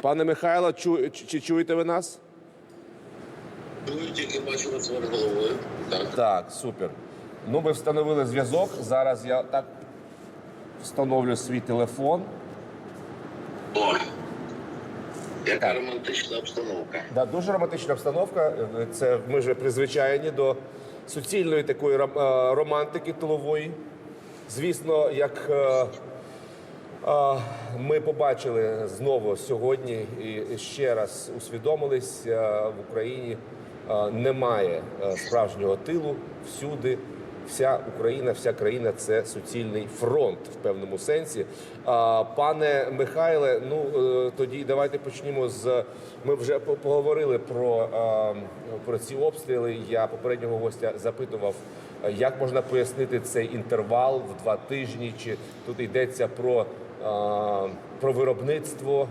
Пане Михайло, чу, чи, чуєте ви нас? Чую, тільки бачу вас над головою. Так. Так, супер. Ну, ми встановили зв'язок. Зараз я так встановлю свій телефон. О, яка романтична обстановка. Да, дуже романтична обстановка. Це ми вже призвичайні до суцільної такої ром- е, романтики тилової. Звісно, як е, ми побачили знову сьогодні і ще раз усвідомились, в Україні немає справжнього тилу всюди. Вся Україна, вся країна це суцільний фронт в певному сенсі. Пане Михайле, ну е, тоді давайте почнімо з. Ми вже поговорили про, про ці обстріли. Я попереднього гостя запитував, як можна пояснити цей інтервал в два тижні, чи тут йдеться про, про виробництво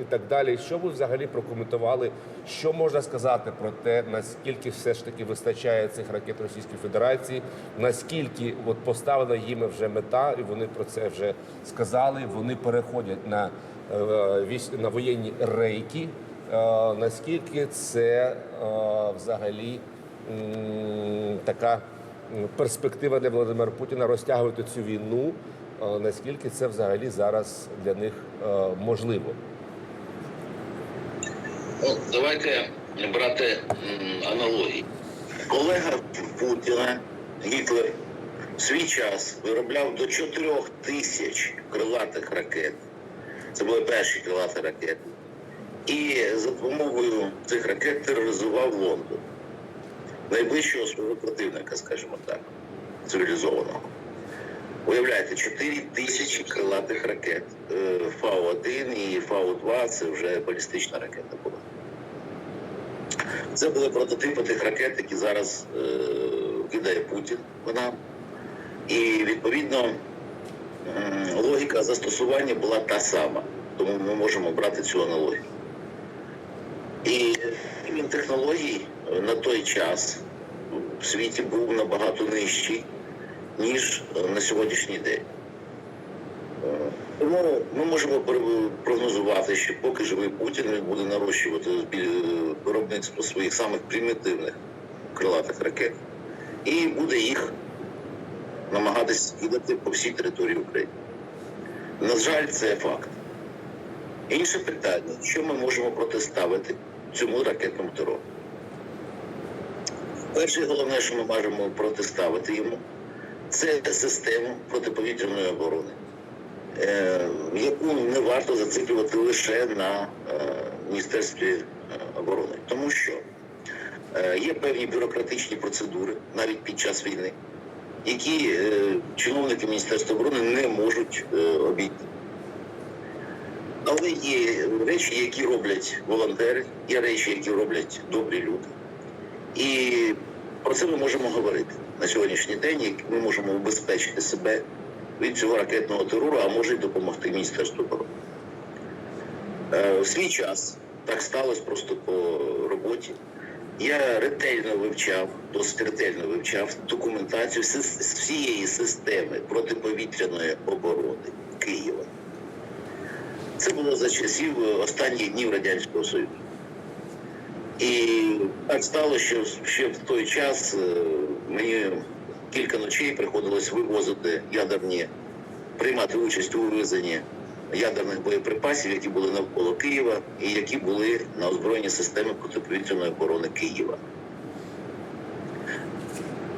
і так далі. Що ви взагалі прокоментували? Що можна сказати про те, наскільки все ж таки вистачає цих ракет Російської Федерації, наскільки от поставлена їм вже мета, і вони про це вже сказали. Вони переходять на, е, на воєнні рейки. Е, Наскільки це е, взагалі така перспектива для Володимира Путіна розтягувати цю війну? Наскільки це взагалі зараз для них е, можливо? От, давайте брати аналогії. Колега Путіна Гітлер в свій час виробляв до 4 тисяч крилатих ракет. Це були перші крилаті ракети. І за допомогою цих ракет тероризував Лондон. Найближчого свого противника, скажімо так, цивілізованого. Уявляєте, 4 тисячі крилатих ракет. Е, Фау-1 і Фау-2 це вже балістична ракета була. Це були прототипи тих ракет, які зараз е, кидає Путін по нам. І відповідно логіка застосування була та сама. Тому ми можемо брати цю аналогію. І рівень технологій на той час в світі був набагато нижчий, ніж е, на сьогоднішній день. Е, Тому ми можемо прогнозувати, що поки живий Путін він буде нарощувати виробництво своїх самих примітивних крилатих ракет і буде їх намагатися скидати по всій території України. На жаль, це факт. Інше питання, що ми можемо протиставити цьому ракетному терору? Перше, головне, що ми можемо протиставити йому, це систему протиповітряної оборони, е, яку не варто зациклювати лише на е, Міністерстві е, оборони. Тому що є певні бюрократичні процедури навіть під час війни, які чиновники Міністерства оборони не можуть обійти. Але є речі, які роблять волонтери, є речі, які роблять добрі люди. І про це ми можемо говорити на сьогоднішній день, як ми можемо убезпечити себе від цього ракетного терору, а може й допомогти Міністерству оборони. Е, В свій час так сталося просто по роботі. Я ретельно вивчав, досить ретельно вивчав документацію з всієї системи протиповітряної оборони Києва. Це було за часів останніх днів Радянського Союзу. І так стало, що ще в той час е, мені кілька ночей приходилось вивозити ядерні, приймати участь у вивезенні ядерних боєприпасів, які були навколо Києва і які були на озброєнні системи протиповітряної оборони Києва.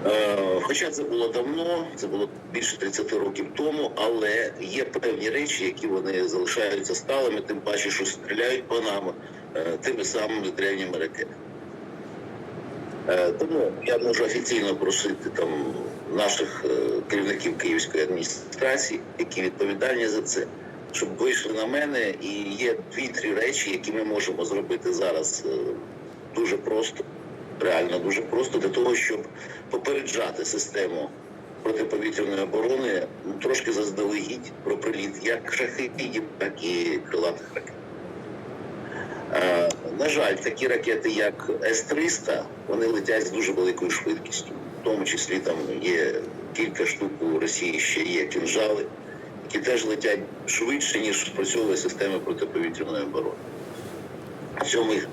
Е, Хоча це було давно, це було більше 30 років тому, але є певні речі, які вони залишаються сталими, тим паче, що стріляють по нам тими самими древніми ракетами. Е, Тому я можу офіційно просити там наших е, керівників Київської адміністрації, які відповідальні за це, щоб вийшли на мене. І є дві-три речі, які ми можемо зробити зараз е, дуже просто, реально дуже просто, для того, щоб попереджати систему протиповітряної оборони ну, трошки заздалегідь про приліт як шахедів, так і крилатих ракет. Е, На жаль, такі ракети, як С-300, вони летять з дуже великою швидкістю. В тому числі там є кілька штук у Росії ще є кінжали, які теж летять швидше, ніж спрацьовує система протиповітряної оборони. В цьому їх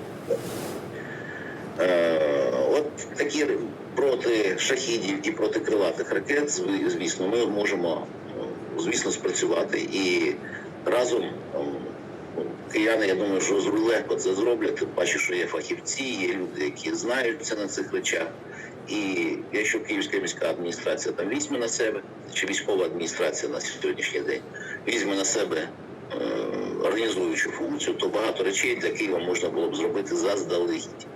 Е, От такі проти шахідів і проти крилатих ракет, звісно, ми можемо е, звісно спрацювати і разом ем, ну, кияни, я думаю, що легко це зроблять. Тим паче, що є фахівці, є люди, які знаються на цих речах. І якщо Київська міська адміністрація там візьме на себе, чи військова адміністрація на сьогоднішній день візьме на себе е, організуючу функцію, то багато речей для Києва можна було б зробити заздалегідь.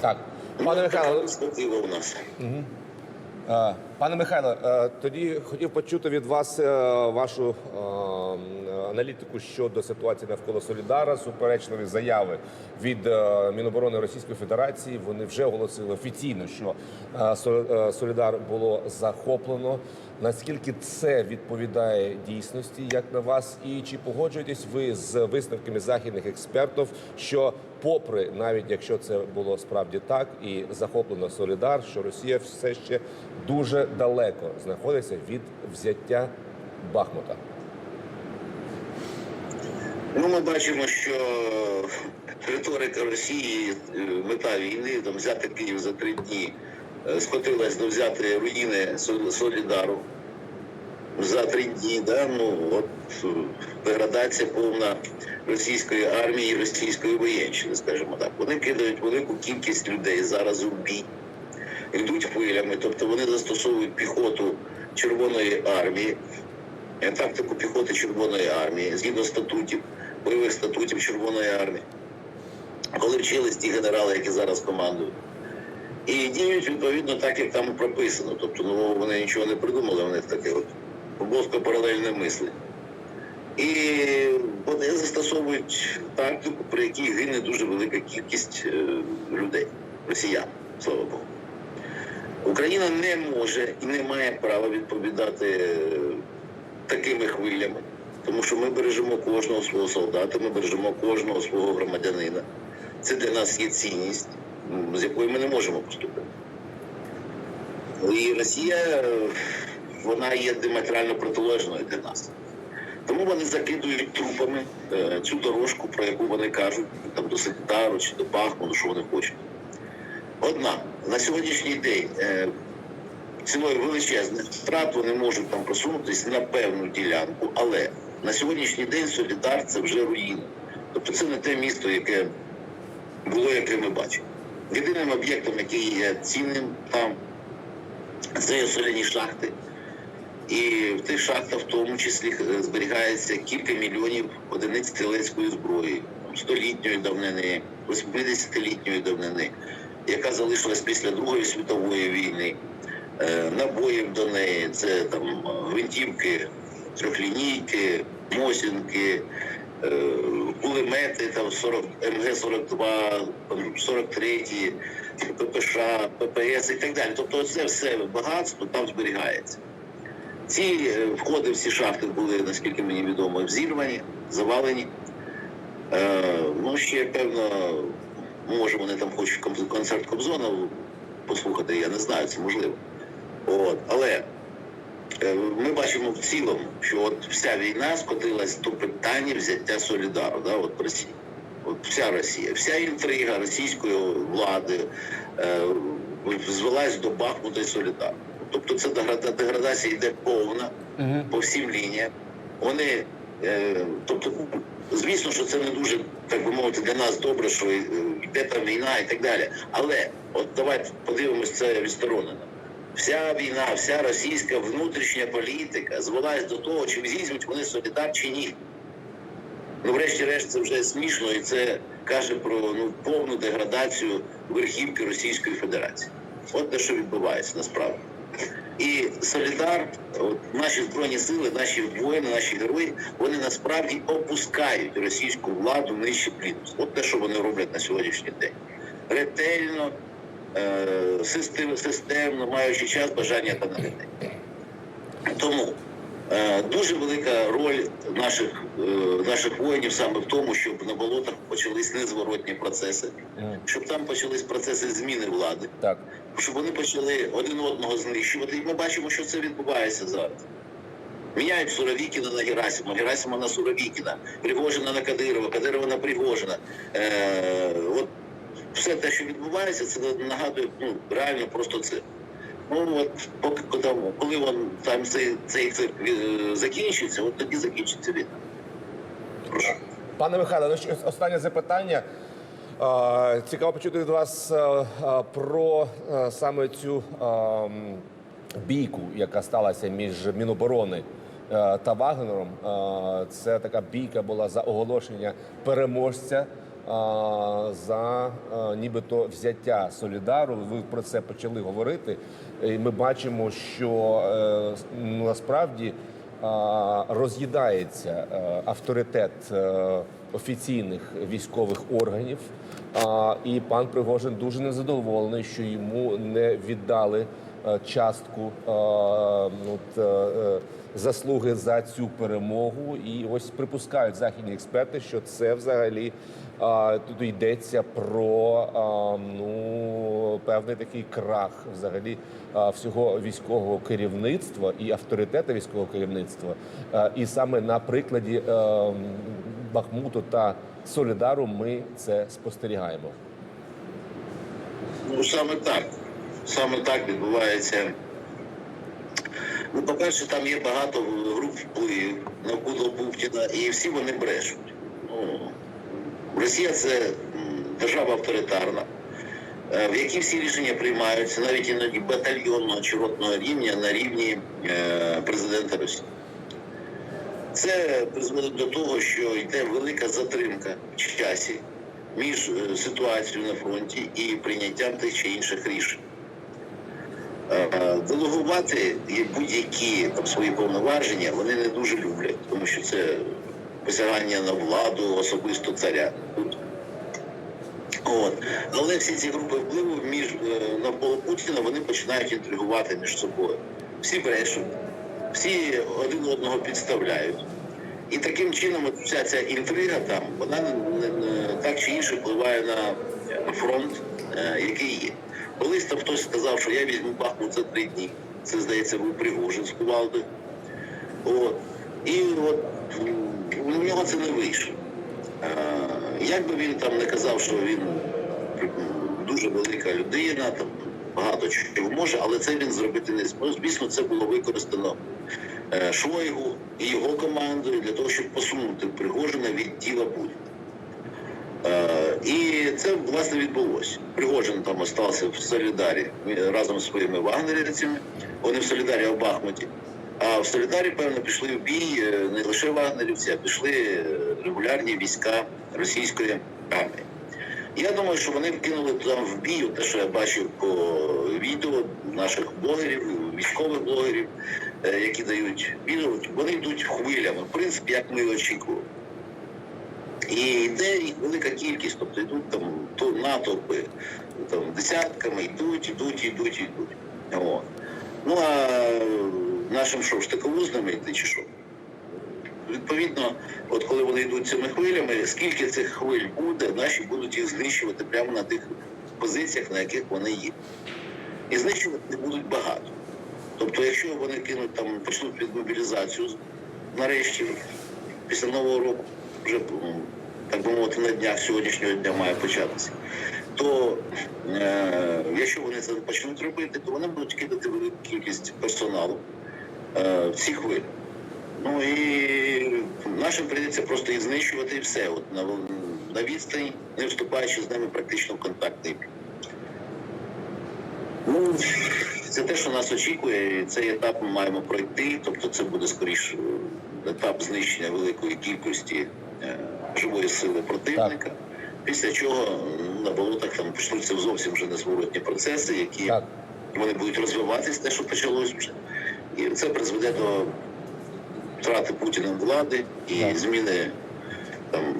Так, пане Ну, Михайло, перспектива у нас. Е, Пане Михайло, е, тоді хотів почути від вас е, вашу аналітику щодо ситуації навколо Солідара. Суперечливі заяви від е, Міноборони Російської Федерації. Вони вже оголосили офіційно, що е, е, Солідар було захоплено. Наскільки це відповідає дійсності, як на вас, і чи погоджуєтесь ви з висновками західних експертів, що, попри навіть якщо це було справді так, і захоплено Солідар, що Росія все ще дуже далеко знаходиться від взяття Бахмута? Ну, ми бачимо, що риторика Росії, е, мета війни, там взяти Київ за три дні, е, скотилась до взяти руїни Солідару за три дні. Да? Ну, от е, деградація повна російської армії російської воєнщини, скажімо так. Вони кидають велику кількість людей зараз у бій, йдуть хвилями, тобто вони застосовують піхоту Червоної армії, тактику піхоти Червоної армії згідно статутів, бойових статутів Червоної армії, коли вчились ті генерали, які зараз командують. І діють відповідно так, як там прописано. Тобто, ну вони нічого не придумали, них таке от глибоко паралельне мислення. І вони застосовують тактику, при якій гине дуже велика кількість е, людей, росіян, слава Богу. Україна не може і не має права відповідати е, такими хвилями, тому що ми бережемо кожного свого солдата, ми бережемо кожного свого громадянина. Це для нас є цінність, з якою ми не можемо поступити. І Росія вона є діаметрально протилежною для нас. Тому вони закидують трупами е, цю дорожку, про яку вони кажуть, там до Сектару чи до Бахмуту, що вони хочуть. Однак на сьогоднішній день е, ціною величезних втрат вони можуть там просунутися на певну ділянку, але на сьогоднішній день Солідар це вже руїна. Тобто це не те місто, яке було, яке ми бачимо. Єдиним об'єктом, який є цінним там, це є соляні шахти. І в тих шахтах в тому числі е, зберігається кілька мільйонів одиниць стрілецької зброї, столітньої давнини, 80-літньої давнини, яка залишилась після Другої світової війни. Е, Набоїв до неї це там е, гвинтівки, трьохлінійки, мосінки, е, кулемети, там 40, МГ-42, 43, ППШ, ППС і так далі. Тобто це все багатство там зберігається. Ці е, входи в ці шахти були, наскільки мені відомо, взірвані, завалені. Е, ну, ще певно, може вони там хочуть концерт Кобзона послухати, я не знаю, це можливо. От. Але ми бачимо в цілому, що от вся війна скотилась до питання взяття Солідару, да, от Росії. От вся Росія, вся інтрига російської влади е, звелась до Бахмута і Солідару. Тобто це деградація йде повна по всім лініям. Вони, е, тобто, звісно, що це не дуже, так би мовити, для нас добре, що е, йде там війна і так далі. Але от давайте подивимось це відсторонено. Вся війна, вся російська внутрішня політика звелась до того, чи візьмуть вони солідар чи ні. Ну, врешті-решт, це вже смішно, і це каже про ну, повну деградацію верхівки Російської Федерації. От те, що відбувається насправді. І Солідар, от наші збройні сили, наші воїни, наші герої, вони насправді опускають російську владу нижче плінтус. От те, що вони роблять на сьогоднішній день. Ретельно, системно, маючи час, бажання та належить. Тому е, дуже велика роль наших, е, наших воїнів саме в тому, щоб на болотах почались незворотні процеси, щоб там почались процеси зміни влади Так. щоб вони почали один одного знищувати. І ми бачимо, що це відбувається зараз. Міняють Суровікіна на Герасима, Герасима на Суровікіна, Пригожина на Кадирова, Кадирова на Пригожина. Е, от все те, що відбувається, це нагадує ну, реально просто це. Ну от поки там, коли він, там цей, цей цирк е, закінчиться, от тоді закінчиться війна. Пане Михайло, ну, останнє запитання. Цікаво почути від вас е, е, про саме цю бійку, яка сталася між Міноборони та Вагнером. Це така бійка була за оголошення переможця. За нібито взяття Солідару, ви про це почали говорити. І ми бачимо, що е, насправді роз'їдається е, авторитет е, офіційних військових органів. І пан Пригожин дуже незадоволений, що йому не віддали частку ну, от, заслуги за цю перемогу. І ось припускають західні експерти, що це взагалі тут йдеться про ну певний такий крах взагалі всього військового керівництва і авторитету військового керівництва. І саме на прикладі е, Бахмуту та Солідару ми це спостерігаємо. Ну саме так. Саме так відбувається. Ну, по-перше, там є багато груп впливів навколо Путіна, і всі вони брешуть. Ну, Росія це держава авторитарна, е, в якій всі рішення приймаються навіть іноді батальйонного чи ротного рівня на рівні е, президента Росії. Це призводить до того, що йде велика затримка в часі між е, ситуацією на фронті і прийняттям тих чи інших рішень. Делегувати будь-які свої повноваження вони не дуже люблять, тому що це посягання на владу особисто царя. От. Але всі ці групи впливу між е, навколо Путіна вони починають інтригувати між собою. Всі брешуть, всі один одного підставляють. І таким чином вся ця інтрига там, вона не, так чи інше впливає на фронт, е, який є. Колись там хтось сказав, що я візьму Бахмут за три дні. Це, здається, був Пригожин з Кувалди. От. І от у нього це не вийшло. Е, Як би він там не казав, що він дуже велика людина, там багато чого може, але це він зробити не зможе. Звісно, це було використано е, Шойгу і його командою для того, щоб посунути Пригожина від тіла Путіна. Е, І це власне відбулося. Пригожин там остався в Солідарі разом з своїми вагнерівцями. Вони в Солідарі в Бахмуті. А в Солідарі, певно, пішли в бій е, не лише вагнерівці, а пішли е, регулярні війська російської армії. Я думаю, що вони вкинули там в бій, те, що я бачив по відео наших блогерів, військових блогерів, е, які дають відео, вони йдуть хвилями, в принципі, як ми і очікували. І йде велика кількість, тобто йдуть там то натовпи там, десятками, йдуть, йдуть, йдуть, йдуть. О. Ну а нашим що, штиковузнами йти чи що? Відповідно, от коли вони йдуть цими хвилями, скільки цих хвиль буде, наші будуть їх знищувати прямо на тих позиціях, на яких вони є. І знищувати не будуть багато. Тобто, якщо вони кинуть там, почнуть під мобілізацію, нарешті, після нового року, вже так би мовити, на днях сьогоднішнього дня має початися. То е, якщо вони це почнуть робити, то вони будуть кидати велику кількість персоналу е, в. Ну і нашим прийдеться просто їх знищувати і все. От на, на відстані, не вступаючи з ними практично в контактний. Ну, це те, що нас очікує, і цей етап ми маємо пройти. Тобто це буде скоріше етап знищення великої кількості е, живої сили противника. Після чого на болотах там почнуться зовсім вже незворотні процеси, які Так. вони будуть розвиватись, те, що почалось вже. І це призведе до втрати Путіним влади і зміни там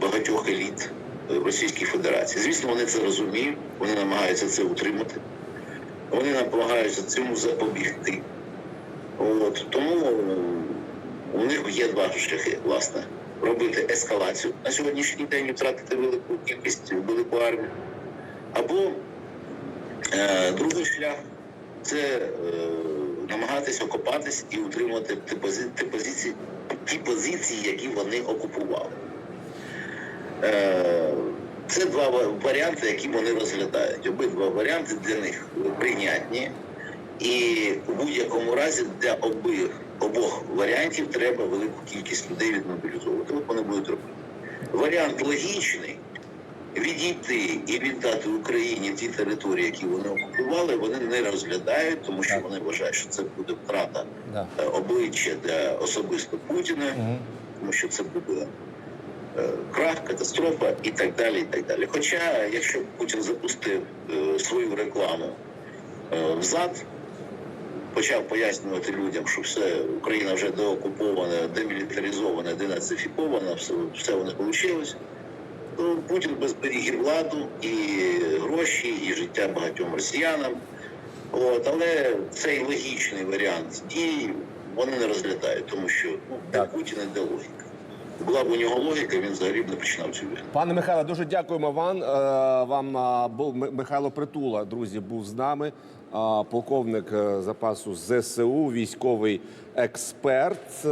багатьох еліт в Російській Федерації. Звісно, вони це розуміють, вони намагаються це утримати, вони намагаються цьому запобігти. От тому у них є два шляхи, власне, робити ескалацію на сьогоднішній день і втратити велику кількість велику армію. Або е, другий шлях це е, намагатись окопатись і утримувати ті пози- ті позиції, ті позиції, які вони окупували. Е, Це два варіанти, які вони розглядають. Обидва варіанти для них прийнятні. І у будь-якому разі для обох, обох варіантів треба велику кількість людей відмобілізовувати. Вони будуть робити. Варіант логічний відійти і віддати Україні ті території, які вони окупували, вони не розглядають, тому що вони вважають, що це буде втрата е, обличчя для особисто Путіна, тому що це буде е, крах, катастрофа і так далі. І так далі. Хоча, якщо Путін запустив е, свою рекламу взад, почав пояснювати людям, що все Україна вже деокупована, демілітаризована, денацифікована, все, все у них вийшло. То Путін безберіг і владу, і гроші, і життя багатьом росіянам. От, але цей логічний варіант дій вони не розглядають, тому що ну, для Путіна йде логіка. Була б у нього логіка, він взагалі б не починав цю війну. Пане Михайло, дуже дякуємо вам. Е, Вам був Михайло Притула, друзі, був з нами. Полковник е, запасу ЗСУ, військовий експерт.